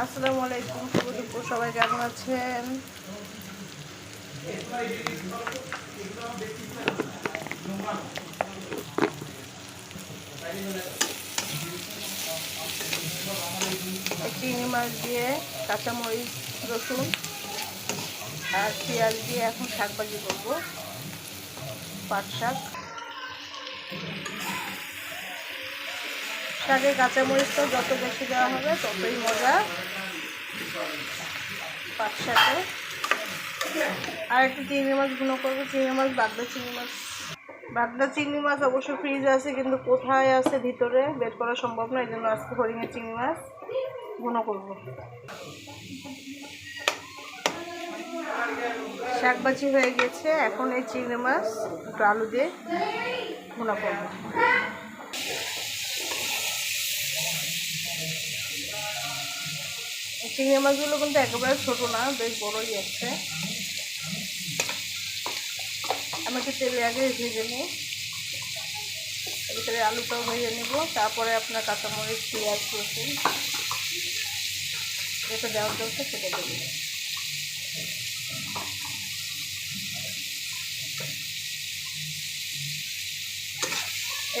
আসসালামু আলাইকুম, শুভ সবাই কেমন আছেন? চিংড়ি মাছ দিয়ে কাঁচামরিচ, রসুন আর পেঁয়াজ দিয়ে এখন শাক ভাজি করব, পাট শাক। শাকে কাঁচামরিচটা যত বেশি দেওয়া হবে, ততই মজা। পাট শাকে আর একটু চিংড়ি মাছ গুঁড়ো করব। চিংড়ি মাছ বাগদা চিংড়ি মাছ। বাগদা চিংড়ি মাছ অবশ্য ফ্রিজে আছে, কিন্তু কোথায় আছে ভিতরে বের করা সম্ভব না এই জন্য আজকে হরিণের চিংড়ি মাছ গুঁড়ো করব। শাকবাজি হয়ে গেছে, এখন এই চিংড়ি মাছ একটু আলু দিয়ে ভুনা করব এই চিংড়ি মাছগুলো কিন্তু একেবারে ছোটো না, বেশ বড়ই আছে আমাকে তেলে আগে ভেজে নিই। ভিতরে আলুটাও ভেজে নেব, তারপরে আপনার কাঁচামরিচ, পেঁয়াজ, রসুন, যেটা দেওয়ার দরকার সেটা দেবো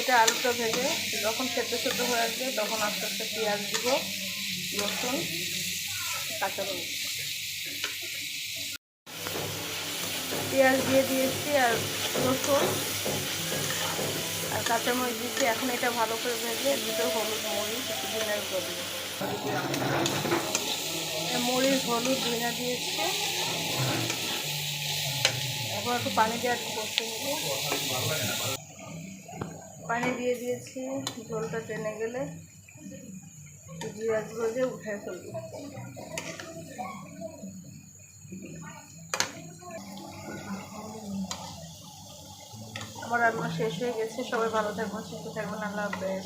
এটা আলুটা ভেজে যখন সেদ্ধ সেদ্ধ হয়ে আসবে, তখন আস্তে আস্তে পেঁয়াজ দিব, রসুন কাঁচামরিচ পেঁয়াজ দিয়ে দিয়েছি আর রসুন আর কাঁচামরিচ দিচ্ছি এখন এটা ভালো করে ভেজে দুটো হলুদ মরিচ, একটু ভিনার করে মরিচ, হলুদ ভিনা দিয়েছি। এখন একটু পানি দিয়ে একটু করতে নেব। পানি দিয়ে দিয়েছি ঝোলটা টেনে গেলে জিরা গুঁড়ো দিয়ে উঠে ফেলব। আমার রান্না শেষ হয়ে গেছে, সবাই ভালো থাকবেন, সুস্থ থাকবেন, আল্লাহ হাফেজ।